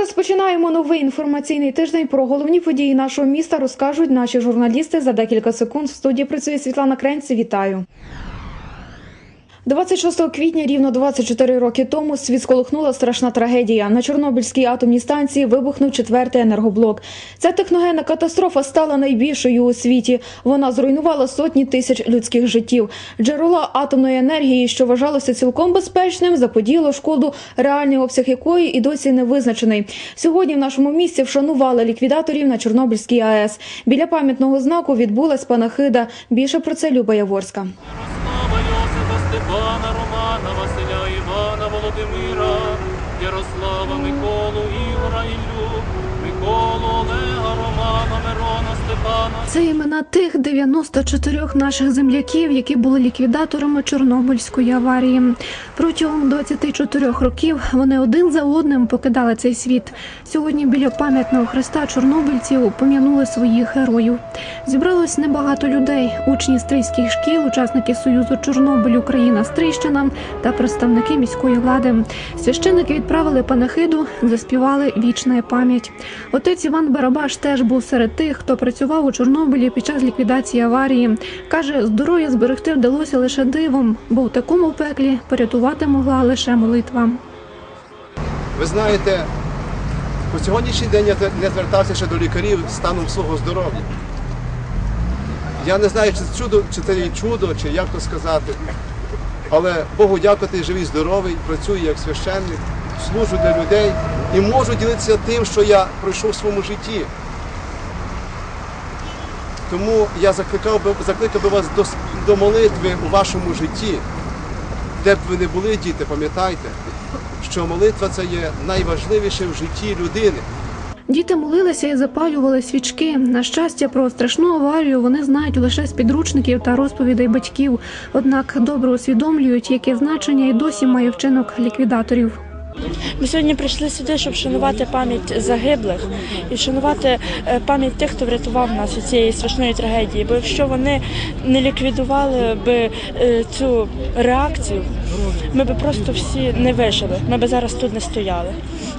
розпочинаємо новий інформаційний тиждень. Про головні події нашого міста розкажуть наші журналісти за декілька секунд. В студії працює Світлана Кренці. Вітаю. 26 квітня, рівно 24 роки тому, світ сколихнула страшна трагедія. На Чорнобильській атомній станції вибухнув четвертий енергоблок. Ця техногенна катастрофа стала найбільшою у світі. Вона зруйнувала сотні тисяч людських життів. Джерела атомної енергії, що вважалося цілком безпечним, заподіяло шкоду, реальний обсяг якої і досі не визначений. Сьогодні в нашому місті вшанували ліквідаторів на Чорнобильській АЕС. Біля пам'ятного знаку відбулась панахида. Більше про це Люба Яворська. Степана, Романа, Василя, Івана, Володимира, Ярослава, Миколу, Ігора, Іллю, Це імена тих 94 наших земляків, які були ліквідаторами Чорнобильської аварії. Протягом 24 років вони один за одним покидали цей світ. Сьогодні біля пам'ятного хреста чорнобильців пом'янули своїх героїв. Зібралось небагато людей: учні стрийських шкіл, учасники Союзу Чорнобиль, Україна, Стрийщина та представники міської влади. Священники відправили панахиду, заспівали вічна пам'ять. Отець Іван Барабаш теж був серед тих, хто працював у Чорнобилі під час ліквідації аварії. Каже, здоров'я зберегти вдалося лише дивом, бо в такому пеклі порятувати могла лише молитва. Ви знаєте, по сьогоднішній день я не звертався ще до лікарів станом свого здоров'я. Я не знаю, чи це чудо, чи це є чудо, чи як то сказати. Але Богу дякувати, живий, здоровий, працюю як священник, служу для людей і можу ділитися тим, що я пройшов в своєму житті. Тому я закликав би, закликав би вас до, до молитви у вашому житті. Де б ви не були, діти, пам'ятайте, що молитва це є найважливіше в житті людини. Діти молилися і запалювали свічки. На щастя, про страшну аварію вони знають лише з підручників та розповідей батьків. Однак добре усвідомлюють, яке значення і досі має вчинок ліквідаторів. Ми сьогодні прийшли сюди, щоб шанувати пам'ять загиблих і вшанувати е, пам'ять тих, хто врятував нас від цієї страшної трагедії. Бо якщо вони не ліквідували би е, цю реакцію, ми би просто всі не вижили. Ми би зараз тут не стояли.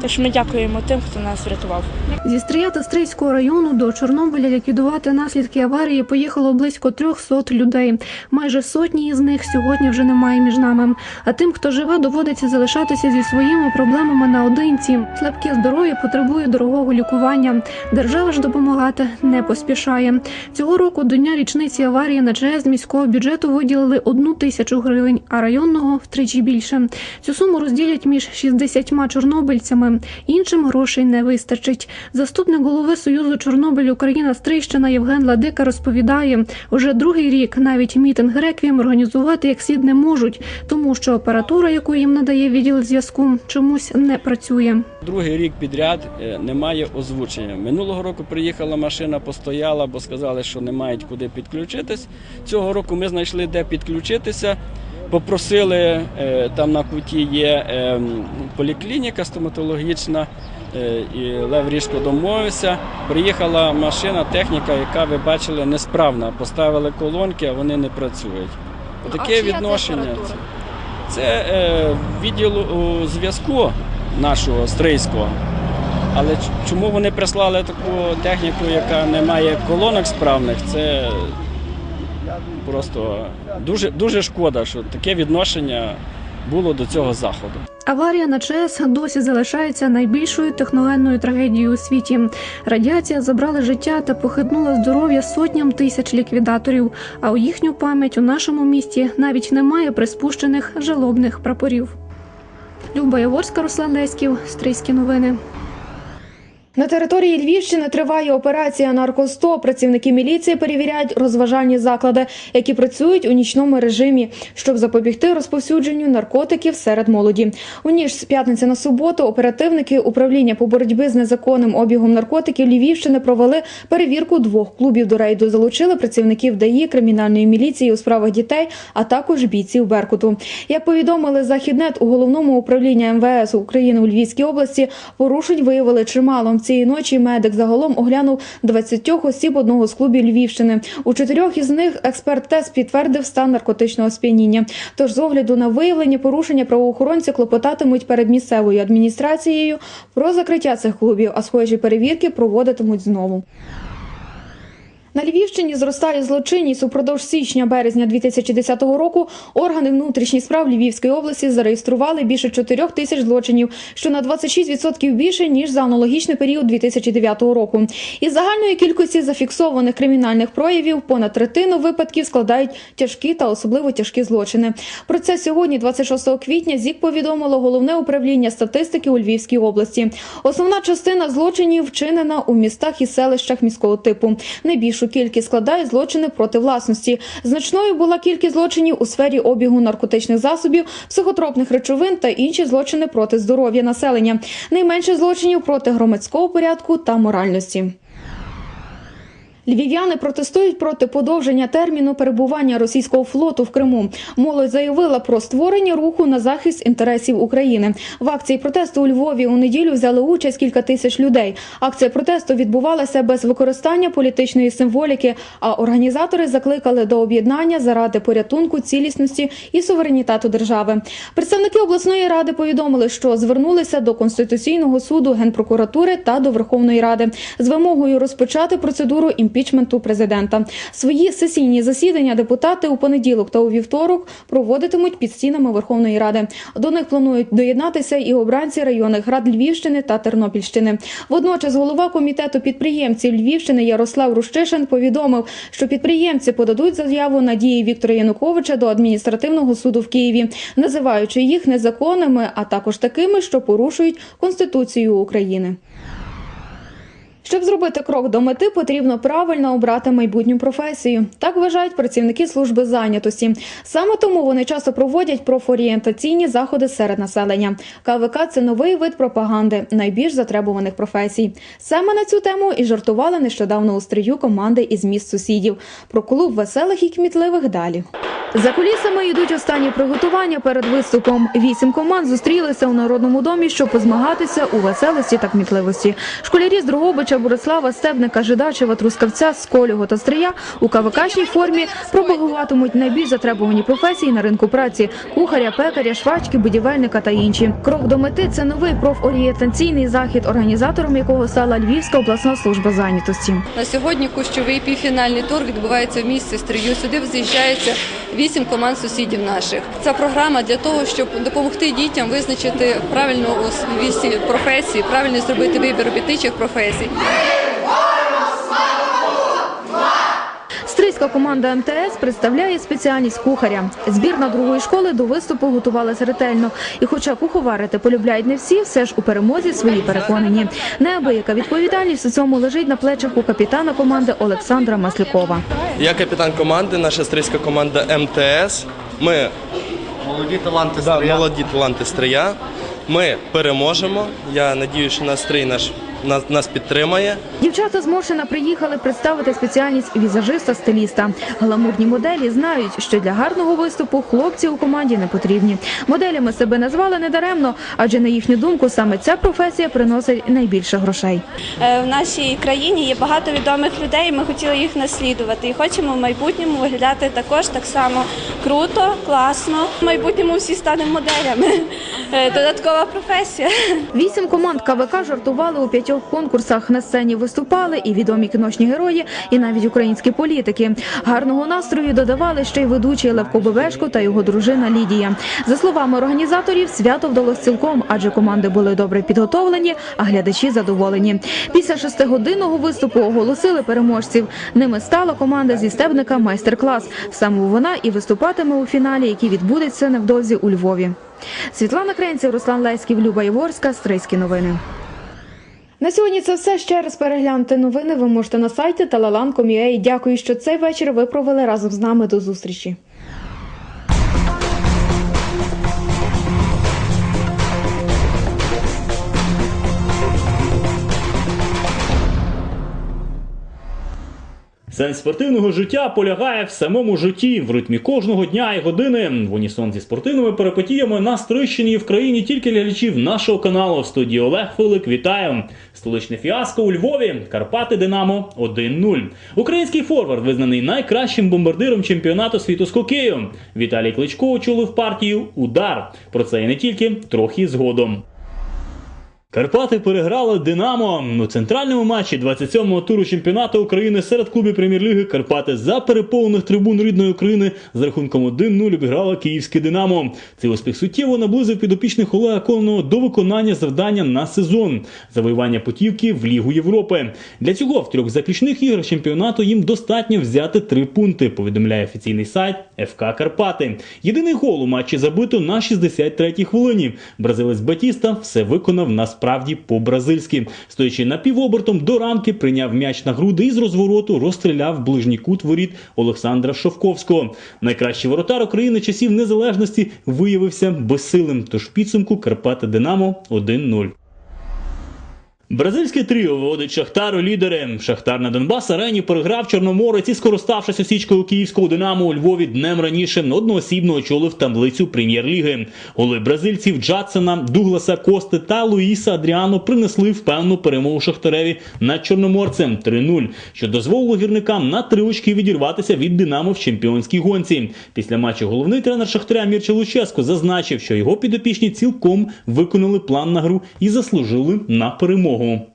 Що ми дякуємо тим, хто нас врятував. Зі Стрия та Стрийського району до Чорнобиля ліквідувати наслідки аварії поїхало близько 300 людей. Майже сотні із них сьогодні вже немає між нами. А тим, хто живе, доводиться залишатися зі своїми проблемами наодинці. Слабке здоров'я потребує дорогого лікування. Держава ж допомагати не поспішає. Цього року до дня річниці аварії на ЧАЕС з міського бюджету виділили одну тисячу гривень, а районного втричі більше. Цю суму розділять між 60 чорнобильцями. Іншим грошей не вистачить. Заступник голови Союзу Чорнобиль Україна Стрийщина Євген Ладика розповідає, уже другий рік навіть мітинг реквієм організувати як слід не можуть, тому що апаратура, яку їм надає відділ зв'язку, чомусь не працює. Другий рік підряд е, немає озвучення. Минулого року приїхала машина, постояла, бо сказали, що не мають куди підключитись. Цього року ми знайшли, де підключитися. Попросили, е, там на куті є е, поліклініка стоматологічна, е, і Лев Ріжко домовився. Приїхала машина, техніка, яка ви бачили, несправна. Поставили колонки, а вони не працюють. Таке відношення. Це, це е, відділ у зв'язку нашого стрийського. Але чому вони прислали таку техніку, яка не має колонок справних, це просто дуже, дуже шкода, що таке відношення було до цього заходу. Аварія на ЧАЕС досі залишається найбільшою техногенною трагедією у світі. Радіація забрала життя та похитнула здоров'я сотням тисяч ліквідаторів. А у їхню пам'ять у нашому місті навіть немає приспущених жалобних прапорів. Люба Яворська, Руслан Леськів, Стрийські новини. На території Львівщини триває операція «Наркосто». Працівники міліції перевіряють розважальні заклади, які працюють у нічному режимі, щоб запобігти розповсюдженню наркотиків серед молоді. У ніж з п'ятниці на суботу оперативники управління по боротьбі з незаконним обігом наркотиків Львівщини провели перевірку двох клубів. До рейду залучили працівників ДАІ, кримінальної міліції у справах дітей, а також бійців Беркуту. Як повідомили західнет у головному управлінні МВС України у Львівській області, порушень виявили чимало. Цієї ночі медик загалом оглянув 20 осіб одного з клубів Львівщини. У чотирьох із них експерт-тест підтвердив стан наркотичного сп'яніння. Тож з огляду на виявлені порушення правоохоронці клопотатимуть перед місцевою адміністрацією про закриття цих клубів, а схожі перевірки проводитимуть знову. На Львівщині зростає злочинність. Упродовж січня-березня 2010 року органи внутрішніх справ Львівської області зареєстрували більше 4 тисяч злочинів, що на 26% більше ніж за аналогічний період 2009 року. Із загальної кількості зафіксованих кримінальних проявів понад третину випадків складають тяжкі та особливо тяжкі злочини. Про це сьогодні, 26 квітня, ЗІК повідомило головне управління статистики у Львівській області. Основна частина злочинів вчинена у містах і селищах міського типу. Найбільшу кількість складають злочини проти власності. Значною була кількість злочинів у сфері обігу наркотичних засобів, психотропних речовин та інші злочини проти здоров'я населення. Найменше злочинів проти громадського порядку та моральності. Львів'яни протестують проти подовження терміну перебування російського флоту в Криму. Молодь заявила про створення руху на захист інтересів України. В акції протесту у Львові у неділю взяли участь кілька тисяч людей. Акція протесту відбувалася без використання політичної символіки. А організатори закликали до об'єднання заради порятунку цілісності і суверенітету держави. Представники обласної ради повідомили, що звернулися до конституційного суду, генпрокуратури та до Верховної Ради з вимогою розпочати процедуру імпічменту президента. Свої сесійні засідання депутати у понеділок та у вівторок проводитимуть під стінами Верховної Ради. До них планують доєднатися і обранці районних рад Львівщини та Тернопільщини. Водночас голова комітету підприємців Львівщини Ярослав Рущишин повідомив, що підприємці подадуть заяву на дії Віктора Януковича до адміністративного суду в Києві, називаючи їх незаконними, а також такими, що порушують Конституцію України. Щоб зробити крок до мети, потрібно правильно обрати майбутню професію. Так вважають працівники служби зайнятості. Саме тому вони часто проводять профорієнтаційні заходи серед населення. КВК – це новий вид пропаганди найбільш затребуваних професій. Саме на цю тему і жартували нещодавно у стрію команди із міст сусідів. Про клуб веселих і кмітливих далі. За кулісами йдуть останні приготування перед виступом. Вісім команд зустрілися у народному домі, щоб позмагатися у веселості та кмітливості. Школярі з Дрогобича, Борислава, Стебника, Жидачева, Трускавця, Сколього та Стрия у КВКшній формі пропагуватимуть найбільш затребувані професії на ринку праці: кухаря, пекаря, швачки, будівельника та інші. Крок до мети це новий профорієнтаційний захід, організатором якого стала Львівська обласна служба зайнятості. На сьогодні кущовий півфінальний тур відбувається в місті Стрию. Сюди з'їжджається вісім команд сусідів наших. Ця програма для того, щоб допомогти дітям визначити правильну професії, правильно зробити вибір робітничих професій. Стрийська команда МТС представляє спеціальність кухаря. Збірна другої школи до виступу готувалася ретельно. І хоча куховарити полюбляють не всі, все ж у перемозі свої переконані. Неабияка відповідальність у цьому лежить на плечах у капітана команди Олександра Маслякова. Я капітан команди, наша стрийська команда МТС. Ми Молоді таланти да, молоді таланти Стрия. Ми переможемо. Я надіюся, що наш стрій наш нас, нас підтримає. Дівчата з Моршина приїхали представити спеціальність візажиста-стиліста. Гламурні моделі знають, що для гарного виступу хлопці у команді не потрібні. Моделями себе назвали недаремно, адже на їхню думку саме ця професія приносить найбільше грошей. Е, В нашій країні є багато відомих людей. і Ми хотіли їх наслідувати і хочемо в майбутньому виглядати також так само круто, класно. В майбутньому всі станемо моделями. Е, Додаткова професія. Вісім команд КВК жартували у п'ятьох конкурсах. На сцені виступали і відомі кіношні герої, і навіть українські політики. Гарного настрою додавали ще й ведучий Левко Бебешко та його дружина Лідія. За словами організаторів, свято вдалося цілком, адже команди були добре підготовлені, а глядачі задоволені. Після шестигодинного виступу оголосили переможців. Ними стала команда зі стебника майстер-клас. Саме вона і виступатиме у фіналі, який відбудеться невдовзі у Львові. Світлана Кренців, Руслан Леськів, Люба Єворська, Стрийські новини. На сьогодні це все. Ще раз перегляньте новини. Ви можете на сайті talalan.com.ua. Дякую, що цей вечір ви провели разом з нами. До зустрічі. Сенс спортивного життя полягає в самому житті, в ритмі кожного дня і години. В унісон зі спортивними перипетіями на Стрищині в країні тільки глядачів нашого каналу. В студії Олег Филик. Вітаю! Столичне фіаско у Львові. Карпати Динамо 1-0. Український форвард визнаний найкращим бомбардиром чемпіонату світу з хокею. Віталій Кличко очолив партію Удар. Про це і не тільки трохи згодом. Карпати переграли Динамо у центральному матчі 27-го туру чемпіонату України серед клубів прем'єр-ліги Карпати за переповнених трибун рідної України з рахунком 1-0 обіграла київське Динамо. Цей успіх суттєво наблизив підопічних Олега Конного до виконання завдання на сезон завоювання путівки в Лігу Європи. Для цього в трьох заключних іграх чемпіонату їм достатньо взяти три пункти. Повідомляє офіційний сайт ФК Карпати. Єдиний гол у матчі забито на 63-й хвилині. Бразилець Батіста все виконав насправді по-бразильськи. Стоячи напівобертом до рамки, прийняв м'яч на груди і з розвороту розстріляв ближній кут воріт Олександра Шовковського. Найкращий воротар України часів незалежності виявився безсилим. Тож підсумку Карпати Динамо 1-0. Бразильське тріо виводить Шахтар у лідери. Шахтар на Донбас арені переграв Чорноморець і скориставшись осічкою київського Динамо у Львові днем раніше одноосібно очолив таблицю прем'єр-ліги. Голи бразильців Джадсона, Дугласа Кости та Луїса Адріано принесли впевнену перемогу Шахтареві над Чорноморцем 3-0, що дозволило гірникам на три очки відірватися від Динамо в чемпіонській гонці. Після матчу головний тренер Шахтаря Мірча Луческо зазначив, що його підопічні цілком виконали план на гру і заслужили на перемогу. home.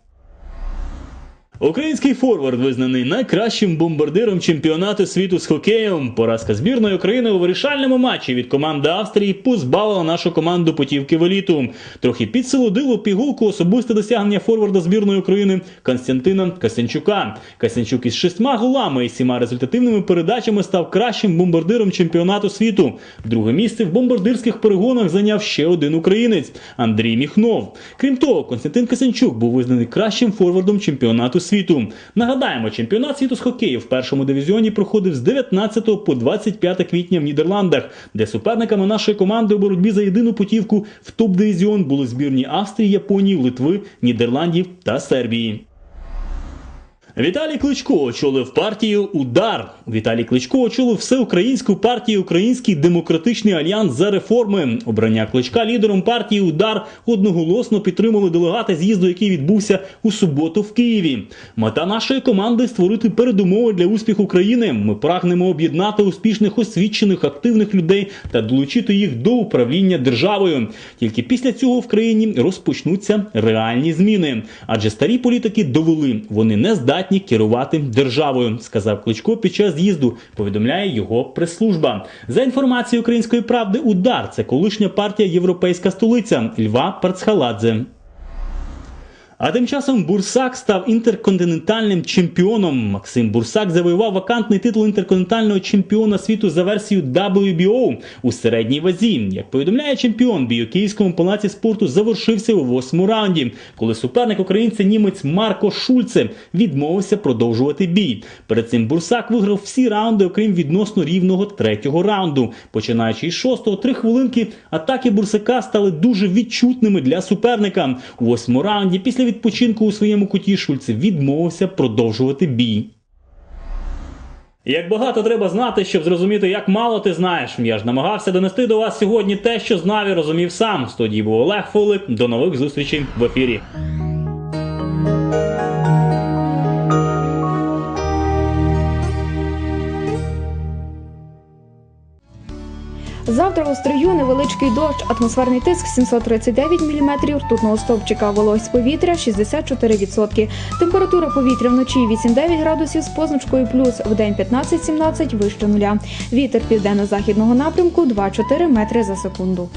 Український форвард визнаний найкращим бомбардиром чемпіонату світу з хокеєм. Поразка збірної України у вирішальному матчі від команди Австрії позбавила нашу команду путівки в еліту. Трохи підсилудило пігулку особисте досягнення форварда збірної України Константина Касянчука. Касянчук із шістьма голами і сіма результативними передачами став кращим бомбардиром чемпіонату світу. Друге місце в бомбардирських перегонах зайняв ще один українець Андрій Міхнов. Крім того, Константин Касянчук був визнаний кращим форвардом чемпіонату світу. Нагадаємо, чемпіонат світу з хокею в першому дивізіоні проходив з 19 по 25 квітня в Нідерландах, де суперниками нашої команди у боротьбі за єдину путівку в топ-дивізіон були збірні Австрії, Японії, Литви, Нідерландів та Сербії. Віталій Кличко очолив партію Удар. Віталій Кличко очолив всеукраїнську партію Український демократичний альянс за реформи. Обрання кличка лідером партії Удар одноголосно підтримали делегати з'їзду, який відбувся у суботу в Києві. Мета нашої команди створити передумови для успіху країни. Ми прагнемо об'єднати успішних, освічених, активних людей та долучити їх до управління державою. Тільки після цього в країні розпочнуться реальні зміни. Адже старі політики довели, вони не здатні керувати державою, сказав Кличко під час з'їзду. Повідомляє його прес-служба. За інформацією української правди, удар це колишня партія Європейська столиця Льва Парцхаладзе. А тим часом Бурсак став інтерконтинентальним чемпіоном. Максим Бурсак завоював вакантний титул інтерконтинентального чемпіона світу за версією WBO у середній вазі. Як повідомляє чемпіон, бій у Київському палаці спорту завершився у восьмому раунді, коли суперник українця німець Марко Шульце відмовився продовжувати бій. Перед цим Бурсак виграв всі раунди, окрім відносно рівного третього раунду. Починаючи із шостого, три хвилинки атаки Бурсака стали дуже відчутними для суперника. У восьмому раунді після відпочинку у своєму куті Шульце відмовився продовжувати бій. Як багато треба знати, щоб зрозуміти, як мало ти знаєш. Я ж намагався донести до вас сьогодні те, що знав і розумів сам. В студії був Олег Фулик. До нових зустрічей в ефірі. Завтра у стрию невеличкий дощ, атмосферний тиск 739 мм, ртутного стовпчика, вологість повітря 64%. Температура повітря вночі 8-9 градусів з позначкою плюс, в день 15-17 вище нуля. Вітер південно-західного напрямку 2-4 метри за секунду.